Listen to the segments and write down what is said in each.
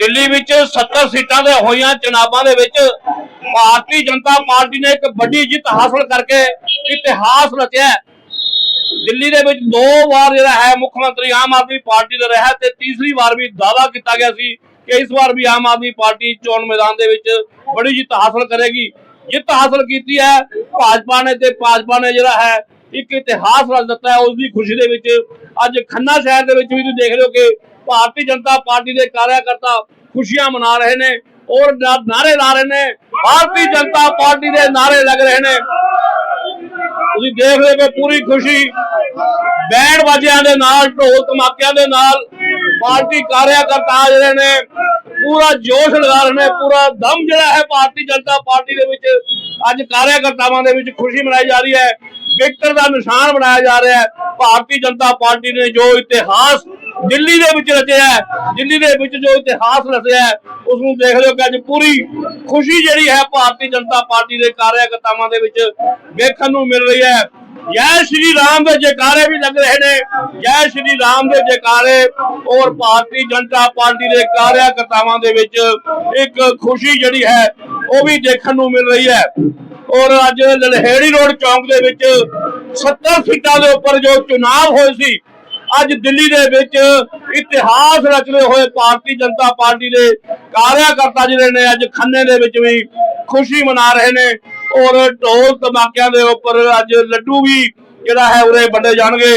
ਦਿੱਲੀ ਵਿੱਚ 70 ਸੀਟਾਂ ਦੇ ਹੋਈਆਂ ਚੁਣਾਵਾਂ ਦੇ ਵਿੱਚ ਭਾਰਤੀ ਜਨਤਾ ਪਾਰਟੀ ਨੇ ਇੱਕ ਵੱਡੀ ਜਿੱਤ ਹਾਸਲ ਕਰਕੇ ਇਤਿਹਾਸ ਰਚਿਆ ਦਿੱਲੀ ਦੇ ਵਿੱਚ ਦੋ ਵਾਰ ਜਿਹੜਾ ਹੈ ਮੁੱਖ ਮੰਤਰੀ ਆਮ ਆਦਮੀ ਪਾਰਟੀ ਦਾ ਰਿਹਾ ਤੇ ਤੀਸਰੀ ਵਾਰ ਵੀ ਦਾਅਵਾ ਕੀਤਾ ਗਿਆ ਸੀ ਕਿ ਇਸ ਵਾਰ ਵੀ ਆਮ ਆਦਮੀ ਪਾਰਟੀ ਚੋਣ ਮੈਦਾਨ ਦੇ ਵਿੱਚ ਬੜੀ ਜਿੱਤ ਹਾਸਲ ਕਰੇਗੀ। ਜਿੱਤ ਹਾਸਲ ਕੀਤੀ ਹੈ, ਭਾਜਪਾ ਨੇ ਤੇ ਭਾਜਪਾ ਨੇ ਜਿਹੜਾ ਹੈ ਇੱਕ ਇਤਿਹਾਸ ਰਚ ਦਿੱਤਾ ਹੈ, ਉਸ ਦੀ ਖੁਸ਼ੀ ਦੇ ਵਿੱਚ ਅੱਜ ਖੰਨਾ ਸ਼ਹਿਰ ਦੇ ਵਿੱਚ ਵੀ ਤੁਸੀਂ ਦੇਖ ਰਹੇ ਹੋ ਕਿ ਭਾਰਤੀ ਜਨਤਾ ਪਾਰਟੀ ਦੇ ਕਾਰਿਆਕਰਤਾ ਖੁਸ਼ੀਆਂ ਮਨਾ ਰਹੇ ਨੇ ਔਰ ਨਾ- ਲਾ ਰਹੇ ਨੇ। ਭਾਰਤੀ ਜਨਤਾ ਪਾਰਟੀ ਦੇ ਨਾਅਰੇ ਲੱਗ ਰਹੇ ਨੇ। ਤੁਸੀਂ ਦੇਖ ਰਹੇ ਹੋ ਪੂਰੀ ਖੁਸ਼ੀ। ਬੈਂਡ ਬਾਜਿਆਂ ਦੇ ਨਾਲ, ਢੋਲ ਧਮਾਕਿਆਂ ਦੇ ਨਾਲ ਪਾਰਟੀ ਕਾਰਿਆਕਰਤਾ ਜਿਹੜੇ ਨੇ, ਪੂਰਾ ਜੋਸ਼ ਲਗਾ ਰਹੇ ਨੇ, ਪੂਰਾ ਦਮ ਜਿਹੜਾ ਹੈ ਭਾਰਤੀ ਜਨਤਾ ਪਾਰਟੀ ਦੇ ਵਿੱਚ ਅੱਜ ਕਾਰਿਆਕਰਤਾਵਾਂ ਦੇ ਵਿੱਚ ਖੁਸ਼ੀ ਮਨਾਈ ਜਾ ਰਹੀ ਹੈ। ਵਿਕਟਰ ਦਾ ਨਿਸ਼ਾਨ ਬਣਾਇਆ ਜਾ ਰਿਹਾ ਹੈ। ਭਾਰਤੀ ਜਨਤਾ ਪਾਰਟੀ ਨੇ ਜੋ ਇਤਿਹਾਸ ਦਿੱਲੀ ਦੇ ਵਿੱਚ ਰਚਿਆ ਹੈ, ਦਿੱਲੀ ਦੇ ਵਿੱਚ ਜੋ ਇਤਿਹਾਸ ਰਚਿਆ ਹੈ ਉਸ ਨੂੰ ਦੇਖ ਲਿਓ ਕਿ ਅੱਜ ਪੂਰੀ ਖੁਸ਼ੀ ਜਿਹੜੀ ਹੈ ਭਾਰਤੀ ਜਨਤਾ ਪਾਰਟੀ ਦੇ ਕਾਰਿਆਕਰਤਾਵਾਂ ਦੇ ਵਿੱਚ ਵੇਖਣ ਨੂੰ ਮਿਲ ਰਹੀ ਹੈ। ਜੈ ਸ਼੍ਰੀ ਰਾਮ ਦੇ ਜੈਕਾਰੇ ਵੀ ਲੱਗ ਰਹੇ ਨੇ। ਜੈ ਸ਼੍ਰੀ ਰਾਮ ਦੇ ਜੈਕਾਰੇ ਔਰ ਭਾਰਤੀ ਜਨਤਾ ਪਾਰਟੀ ਦੇ ਕਾਰਿਆਕਰਤਾਵਾਂ ਦੇ ਵਿੱਚ ਇੱਕ ਖੁਸ਼ੀ ਜਿਹੜੀ ਹੈ, ਉਹ ਵੀ ਦੇਖਣ ਨੂੰ ਮਿਲ ਰਹੀ ਹੈ। ਔਰ ਅੱਜ ਲਲਹੇੜੀ ਰੋਡ ਚੌਂਕ ਦੇ ਵਿੱਚ 70 ਸੀਟਾਂ ਦੇ ਉੱਪਰ ਜੋ ਚੁਣਾਵ ਹੋਏ ਸੀ ਅੱਜ ਦਿੱਲੀ ਦੇ ਵਿੱਚ ਇਤਿਹਾਸ ਰਚਦੇ ਹੋਏ ਭਾਰਤੀ ਜਨਤਾ ਪਾਰਟੀ ਦੇ ਕਾਰਿਆਕਰਤਾ ਜਿਹੜੇ ਨੇ ਅੱਜ ਖੰਨੇ ਦੇ ਵਿੱਚ ਵੀ ਖੁਸ਼ੀ ਮਨਾ ਰਹੇ ਨੇ ਔਰ ਢੋਲ ਧਮਾਕਿਆਂ ਦੇ ਉੱਪਰ ਅੱਜ ਲੱਡੂ ਵੀ ਜਿਹੜਾ ਹੈ ਉਰੇ ਵੰਡੇ ਜਾਣਗੇ।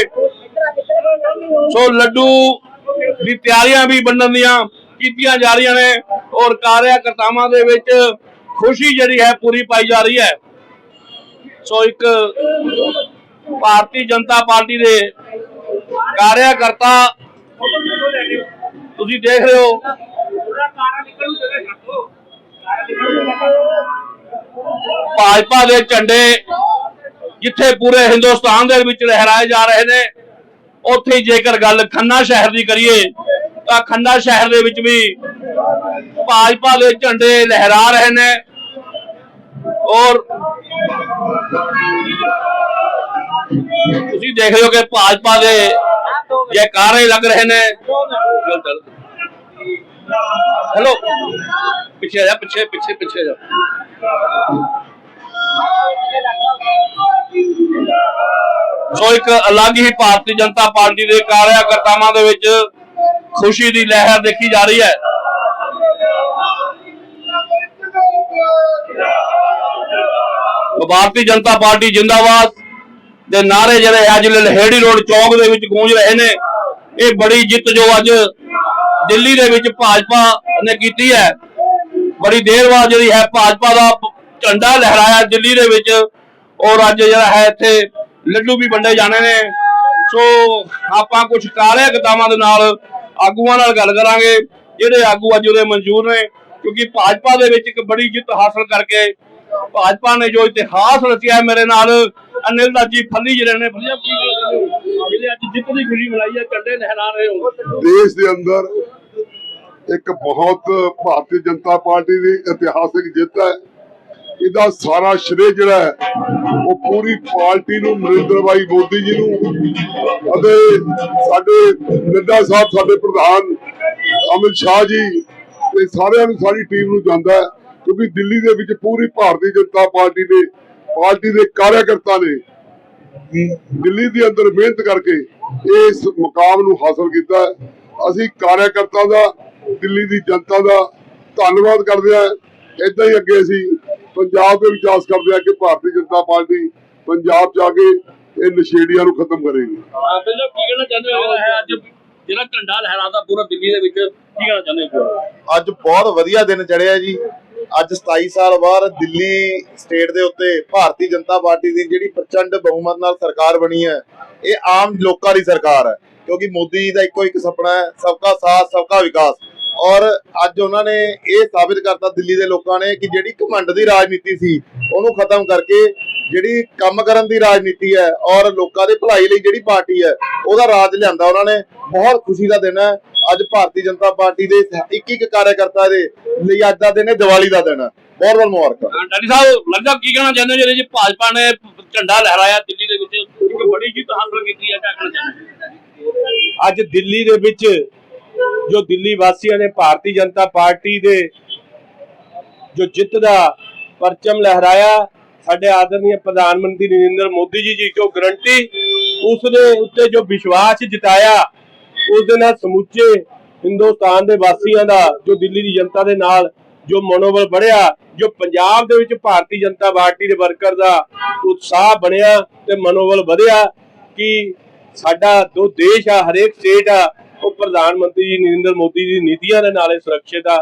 ਸੋ ਲੱਡੂ ਦੀ ਤਿਆਰੀਆਂ ਵੀ ਵੰਡਣ ਦੀਆਂ ਕੀਤੀਆਂ ਜਾ ਰਹੀਆਂ ਨੇ ਔਰ ਕਾਰਿਆਕਰਤਾਵਾਂ ਦੇ ਵਿੱਚ ਖੁਸ਼ੀ ਜਿਹੜੀ ਹੈ ਪੂਰੀ ਪਾਈ ਜਾ ਰਹੀ ਹੈ। ਸੋ ਇੱਕ ਭਾਰਤੀ ਜਨਤਾ ਪਾਰਟੀ ਦੇ ਕਾਰਿਆਕਰਤਾ ਤੁਸੀਂ ਦੇਖ ਰਹੇ ਹੋ। ਭਾਜਪਾ ਦੇ ਝੰਡੇ ਜਿੱਥੇ ਪੂਰੇ ਹਿੰਦੁਸਤਾਨ ਦੇ ਵਿੱਚ ਲਹਿਰਾਏ ਜਾ ਰਹੇ ਨੇ, ਉੱਥੇ ਜੇਕਰ ਗੱਲ ਖੰਨਾ ਸ਼ਹਿਰ ਦੀ ਕਰੀਏ, ਤਾਂ ਖੰਨਾ ਸ਼ਹਿਰ ਦੇ ਵਿੱਚ ਵੀ ਭਾਜਪਾ ਦੇ ਝੰਡੇ ਲਹਿਰਾ ਰਹੇ ਨੇ। ਔਰ ਤੁਸੀਂ ਦੇਖ ਰਹੇ ਹੋ ਕਿ ਭਾਜਪਾ ਦੇ ਜੈਕਾਰੇ ਲੱਗ ਰਹੇ ਨੇ ਹੈਲੋ ਪਿੱਛੇ ਆ ਜਾ ਪਿੱਛੇ ਪਿੱਛੇ ਪਿੱਛੇ ਜਾ ਸੋ ਇੱਕ ਅਲੱਗ ਹੀ ਭਾਰਤੀ ਜਨਤਾ ਪਾਰਟੀ ਦੇ ਕਾਰਿਆਕਰਤਾਵਾਂ ਦੇ ਵਿੱਚ ਖੁਸ਼ੀ ਦੀ ਲਹਿਰ ਦੇਖੀ ਜਾ ਰਹੀ ਹੈ। ਭਾਰਤੀ ਜਨਤਾ ਪਾਰਟੀ ਜਿੰਦਾਬਾਦ। ਦੇ ਨਾਰੇ ਜਿਹੜੇ ਅੱਜ ਲਹੇੜੀ ਰੋਡ ਚੌਕ ਦੇ ਵਿੱਚ ਗੂੰਜ ਰਹੇ ਨੇ। ਇਹ ਬੜੀ ਜਿੱਤ ਜੋ ਅੱਜ ਦਿੱਲੀ ਦੇ ਵਿੱਚ ਭਾਜਪਾ ਨੇ ਕੀਤੀ ਹੈ। ਬੜੀ ਦੇਰ ਬਾਅਦ ਜਿਹੜੀ ਹੈ ਭਾਜਪਾ ਦਾ ਝੰਡਾ ਲਹਿਰਾਇਆ ਦਿੱਲੀ ਦੇ ਵਿੱਚ। ਔਰ ਅੱਜ ਜਿਹੜਾ ਹੈ ਇੱਥੇ ਲੱਡੂ ਵੀ ਵੰਡੇ ਜਾਣੇ ਨੇ। ਸੋ ਆਪਾਂ ਕੁਝ ਕਾਰਿਆਕਰਤਾਵਾਂ ਦੇ ਨਾਲ ਆਗੂਆਂ ਨਾਲ ਗੱਲ ਕਰਾਂਗੇ। ਜਿਹੜੇ ਆਗੂ ਅੱਜ ਉਹਦੇ ਮਨਜ਼ੂਰ ਨੇ। ਕਿਉਂਕਿ ਭਾਜਪਾ ਦੇ ਵਿੱਚ ਇੱਕ ਬੜੀ ਜਿੱਤ ਹਾਸਲ ਕਰਕੇ ਭਾਜਪਾ ਨੇ ਜੋ ਇਤਿਹਾਸ ਰਚਿਆ ਮੇਰੇ ਨਾਲ ਅਨਿਲ ਦਾ ਜੀ, ਫੱਲੀ ਜਿਹੜੇ ਨੇ ਫੱਲੀਆਂ ਕੀ ਜਿਹੜੇ ਅੱਜ ਜਿੱਤ ਦੀ ਖੁਸ਼ੀ ਮਨਾਈ ਹੈ ਝੰਡੇ ਲਹਿਰਾ ਰਹੇ ਹੋ। ਦੇਸ਼ ਦੇ ਅੰਦਰ ਇੱਕ ਬਹੁਤ ਭਾਰਤੀ ਜਨਤਾ ਪਾਰਟੀ ਦੀ ਇਤਿਹਾਸਿਕ ਜਿੱਤ ਹੈ। ਇਹਦਾ ਸਾਰਾ ਸ਼੍ਰੇ ਜਿਹੜਾ ਹੈ, ਉਹ ਪੂਰੀ ਪਾਰਟੀ ਨੂੰ, ਨਰਿੰਦਰ ਭਾਈ ਮੋਦੀ ਜੀ ਨੂੰ ਅਤੇ ਸਾਡੇ ਨੱਡਾ ਸਾਹਿਬ, ਸਾਡੇ ਪ੍ਰਧਾਨ ਅਮਿਤ ਸ਼ਾਹ ਜੀ ਤੇ ਸਾਰਿਆਂ ਨੂੰ, ਸਾਰੀ ਟੀਮ ਨੂੰ ਜਾਂਦਾ ਹੈ। ਕਿਉਂਕਿ ਦਿੱਲੀ ਦੇ ਵਿੱਚ ਪੂਰੀ ਭਾਰਤੀ ਜਨਤਾ ਪਾਰਟੀ ਨੇ ਪਾਰਟੀ ਦੇ ਕਾਰਿਆਕਰਤਾ ਨੇ ਦਿੱਲੀ ਦੇ ਅੰਦਰ ਮਿਹਨਤ ਕਰਕੇ ਇਸ ਮੁਕਾਮ ਨੂੰ ਹਾਸਲ ਕੀਤਾ ਹੈ। ਅਸੀਂ ਕਾਰਿਆਕਰਤਾ ਦਾ ਦਿੱਲੀ ਦੀ ਜਨਤਾ ਦਾ ਧੰਨਵਾਦ ਕਰਦੇ ਹਾਂ। ਇਦਾਂ ਹੀ ਅੱਗੇ ਅਸੀਂ ਪੰਜਾਬ ਦੇ ਵਿਕਾਸ ਕਰਦੇ ਹਾਂ ਕਿ ਭਾਰਤੀ ਜਨਤਾ ਪਾਰਟੀ ਪੰਜਾਬ ਜਾ ਕੇ ਇਹ ਨਸ਼ੇੜੀਆਂ ਨੂੰ ਖਤਮ ਕਰੇਗੀ। ਬਿਲਕੁਲ ਕੀ ਕਹਿਣਾ ਚਾਹੁੰਦੇ ਹੋ? ਹੈ ਅੱਜ ਜਿਹੜਾ ਝੰਡਾ ਲਹਿਰਾਦਾ ਪੂਰਾ ਦਿੱਲੀ ਦੇ ਵਿੱਚ ਕੀ ਕਹਿਣਾ ਚਾਹੁੰਦੇ ਹੋ? ਅੱਜ ਬਹੁਤ ਵਧੀਆ ਦਿਨ ਚੜਿਆ ਜੀ। ਅੱਜ 27 ਸਾਲ ਬਾਅਦ ਦਿੱਲੀ ਸਟੇਟ ਦੇ ਉੱਤੇ ਭਾਰਤੀ ਜਨਤਾ ਪਾਰਟੀ ਦੀ ਜਿਹੜੀ ਪ੍ਰਚੰਡ ਬਹੁਮਤ ਨਾਲ ਸਰਕਾਰ ਬਣੀ ਹੈ, ਇਹ ਆਮ ਲੋਕਾਂ ਦੀ ਸਰਕਾਰ ਹੈ, ਕਿਉਂਕਿ ਮੋਦੀ ਜੀ ਦਾ ਇੱਕੋ ਇੱਕ ਸੁਪਨਾ ਹੈ, ਸਬਕਾ ਸਾਥ, ਸਬਕਾ ਵਿਕਾਸ। ਔਰ ਅੱਜ ਉਹਨਾਂ ਨੇ ਇਹ ਸਾਬਿਤ ਕਰਤਾ ਦਿੱਲੀ ਦੇ ਲੋਕਾਂ ਨੇ ਕਿ ਜਿਹੜੀ ਘਮੰਡ ਦੀ ਰਾਜਨੀਤੀ ਸੀ, ਉਹਨੂੰ ਖਤਮ ਕਰਕੇ ਜਿਹੜੀ ਕੰਮ ਕਰਨ ਦੀ ਰਾਜਨੀਤੀ ਹੈ ਔਰ ਲੋਕਾਂ ਦੇ ਭਲਾਈ ਲਈ ਜਿਹੜੀ ਪਾਰਟੀ ਹੈ ਉਹਦਾ ਰਾਜ ਲਿਆਂਦਾ ਉਹਨਾਂ ਨੇ। ਬਹੁਤ ਖੁਸ਼ੀ ਦਾ ਦਿਨ ਹੈ। ਅੱਜ ਭਾਰਤੀ ਜਨਤਾ ਪਾਰਟੀ ਦੇ ਇੱਕ ਇੱਕ ਕਾਰਿਆਕਰਤਾ ਦੇ ਲਈ ਅੱਜ ਦਾ ਦਿਨ ਹੈ ਦੀਵਾਲੀ ਦਾ ਦਿਨ ਹੈ। ਬਹੁਤ ਬਹੁਤ ਮੁਬਾਰਕਾਂ। ਹਾਂ, ਡਾਡੀ ਸਾਹਿਬ ਲੱਗਦਾ ਕੀ ਕਹਿਣਾ ਚਾਹੁੰਦੇ ਹੋ ਜਿਹੜੇ ਜੀ ਭਾਜਪਾ ਨੇ ਝੰਡਾ ਲਹਿਰਾਇਆ ਦਿੱਲੀ ਦੇ ਵਿੱਚ? ਇੱਕ ਬੜੀ ਜਿੱਤ ਹਾਸਲ ਕੀਤੀ ਹੈ ਕਹਿਣਾ ਚਾਹੁੰਦੇ ਹੋ? ਅੱਜ ਦਿੱਲੀ ਦੇ ਵਿੱਚ ਜੋ ਦਿੱਲੀ ਵਾਸੀਆਂ ਨੇ ਭਾਰਤੀ ਜਨਤਾ ਪਾਰਟੀ ਦੇ ਜੋ ਜਿੱਤ ਦਾ ਪਰਚਮ ਲਹਿਰਾਇਆ ਸਾਡੇ ਆਦਰਨੀय ਪ੍ਰਧਾਨ ਮੰਤਰੀ ਨਰਿੰਦਰ ਮੋਦੀ ਜੀ ਜੀ ਕੋ ਗਰੰਟੀ ਉਸ ਦੇ ਉੱਤੇ ਜੋ ਵਿਸ਼ਵਾਸ ਜਿਤਾਇਆ ਉਸ ਦੇ ਨਾਲ ਸਮੁੱਚੇ ਹਿੰਦੁਸਤਾਨ ਦੇ ਵਾਸੀਆਂ ਦਾ, ਜੋ ਦਿੱਲੀ ਦੀ ਜਨਤਾ ਦੇ ਨਾਲ ਜੋ ਮਨੋਬਲ ਬੜਿਆ ਜੋ ਪੰਜਾਬ ਦੇ ਵਿੱਚ ਭਾਰਤੀ ਜਨਤਾ ਪਾਰਟੀ ਦੇ ਵਰਕਰ ਦਾ ਉਤਸ਼ਾਹ ਬਣਿਆ ਤੇ ਮਨੋਬਲ ਵਧਿਆ, ਕਿ ਸਾਡਾ ਦੋ ਦੇਸ਼ ਆ, ਹਰੇਕ ਸਟੇਟ ਆ, ਉਹ ਪ੍ਰਧਾਨ ਮੰਤਰੀ ਜੀ ਨਰਿੰਦਰ ਮੋਦੀ ਦੀ ਨੀਤੀਆਂ ਦੇ ਨਾਲੇ ਸੁਰੱਖਿਅਤ ਆ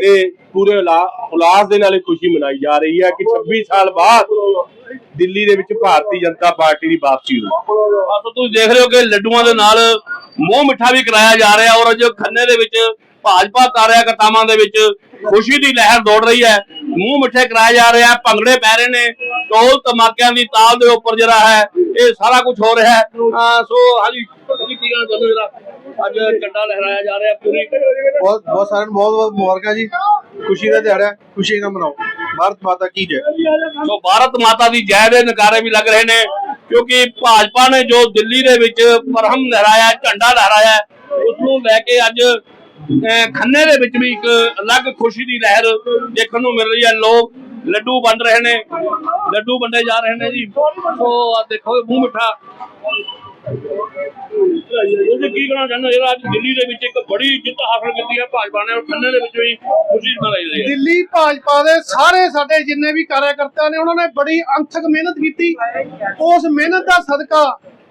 ਤੇ ਪੂਰੇ ਉਲਾਸ ਦੇ ਨਾਲੇ ਖੁਸ਼ੀ ਮਨਾਈ ਜਾ ਰਹੀ ਹੈ ਕਿ 26 ਸਾਲ ਬਾਅਦ ਦਿੱਲੀ ਦੇ ਵਿੱਚ ਭਾਰਤੀ ਜਨਤਾ ਪਾਰਟੀ ਦੀ ਵਾਪਸੀ ਹੋਈ। ਬਸ ਤੁਸੀਂ ਦੇਖ ਰਹੇ ਹੋ ਕਿ ਲੱਡੂਆਂ ਦੇ ਨਾਲ ਮੂੰਹ ਮਿੱਠਾ ਵੀ ਕਰਾਇਆ ਜਾ ਰਿਹਾ ਔਰ ਜੋ ਖੰਨੇ ਦੇ ਵਿੱਚ ਭਾਜਪਾ ਤਾਰਿਆ ਕਰਤਾਵਾਂ ਦੇ ਵਿੱਚ ਖੁਸ਼ੀ ਦੀ ਲਹਿਰ ਦੌੜ ਰਹੀ ਹੈ। ਮੂੰਹ ਮਿੱਠੇ ਕਰਾਏ ਜਾ ਰਹੇ ਆ ਭੰਗੜੇ ਪੈ ਰਹੇ ਨੇ, ਢੋਲ ਧਮਾਕਿਆਂ ਦੀ ਤਾਲ ਦੇ ਉੱਪਰ ਜਿਹੜਾ ਹੈ, ਇਹ ਸਾਰਾ ਕੁਝ ਹੋ ਰਿਹਾ ਹੈ। ਸੋ ਹਾਂਜੀ ਕੀ ਕਹਿਣਾ ਚਾਹੁੰਦੇ ਹੋ ਅੱਜ ਝੰਡਾ ਲਹਿਰਾਇਆ ਜਾ ਰਿਹਾ ਪੂਰੀ। ਬਹੁਤ ਬਹੁਤ ਸਾਰਿਆਂ ਨੂੰ ਬਹੁਤ ਬਹੁਤ ਮੁਬਾਰਕਾਂ ਜੀ। ਖੁਸ਼ੀ ਦਾ ਦਿਹਾੜਾ ਹੈ, ਖੁਸ਼ੀ ਨਾਲ ਮਨਾਓ। ਭਾਰਤ ਮਾਤਾ ਕੀ ਜੈ। ਸੋ ਭਾਰਤ ਮਾਤਾ ਦੀ ਜੈ ਦੇ ਨਕਾਰੇ ਵੀ ਲੱਗ ਰਹੇ ਨੇ ਕਿਉਂਕਿ ਭਾਜਪਾ ਨੇ ਜੋ ਦਿੱਲੀ ਦੇ ਵਿੱਚ ਪਰਹਮ ਲਹਿਰਾਇਆ ਝੰਡਾ ਲਹਿਰਾਇਆ ਉਸ ਨੂੰ ਲੈ ਕੇ ਅੱਜ ਅਹ, ਖੰਨੇ ਦੇ ਵਿੱਚ ਵੀ ਇੱਕ ਅਲੱਗ ਖੁਸ਼ੀ ਦੀ ਲਹਿਰ ਦੇਖਣ ਨੂੰ ਮਿਲ ਰਹੀ ਹੈ। ਲੋਕ ਲੱਡੂ ਵੰਡ ਰਹੇ ਨੇ। ਲੱਡੂ ਵੰਡੇ ਜਾ ਰਹੇ ਨੇ ਜੀ। ਸੋ ਆ ਦੇਖੋ ਮੂੰਹ ਮਿੱਠਾ। ਤੁਸੀਂ ਕੀ ਕਹਿਣਾ ਚਾਹੁੰਦੇ ਹੋ? ਜਿਹੜਾ ਅੱਜ ਦਿੱਲੀ ਦੇ ਵਿੱਚ ਇੱਕ ਬੜੀ ਜਿੱਤ ਹਾਸਲ ਕੀਤੀ ਹੈ ਭਾਜਪਾ ਨੇ ਔਰ ਖੰਨੇ ਦੇ ਵਿੱਚ ਵੀ ਖੁਸ਼ੀ ਮਨਾਈ ਰਹੀ ਹੈ। ਦਿੱਲੀ ਭਾਜਪਾ ਦੇ ਸਾਰੇ ਸਾਡੇ ਜਿੰਨੇ ਵੀ ਕਾਰਜਕਰਤਾ ਨੇ, ਉਹਨਾਂ ਨੇ ਬੜੀ ਅੰਥਕ ਮਿਹਨਤ ਕੀਤੀ। ਉਸ ਮਿਹਨਤ ਦਾ ਸਦਕਾ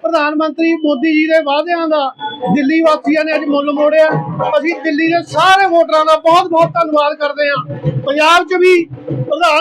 ਪ੍ਰਧਾਨ ਮੰਤਰੀ ਮੋਦੀ ਜੀ ਦੇ ਵਾਅਦਿਆਂ ਦਾ ਦਿੱਲੀ ਵਾਸੀਆਂ ਨੇ ਅੱਜ ਮੁੱਲ ਮੋੜਿਆ। ਅਸੀਂ ਦਿੱਲੀ ਦੇ ਸਾਰੇ ਵੋਟਰਾਂ ਦਾ ਬਹੁਤ ਬਹੁਤ ਧੰਨਵਾਦ ਕਰਦੇ ਹਾਂ। ਪੰਜਾਬ 'ਚ ਵੀ ਪ੍ਰਧਾਨ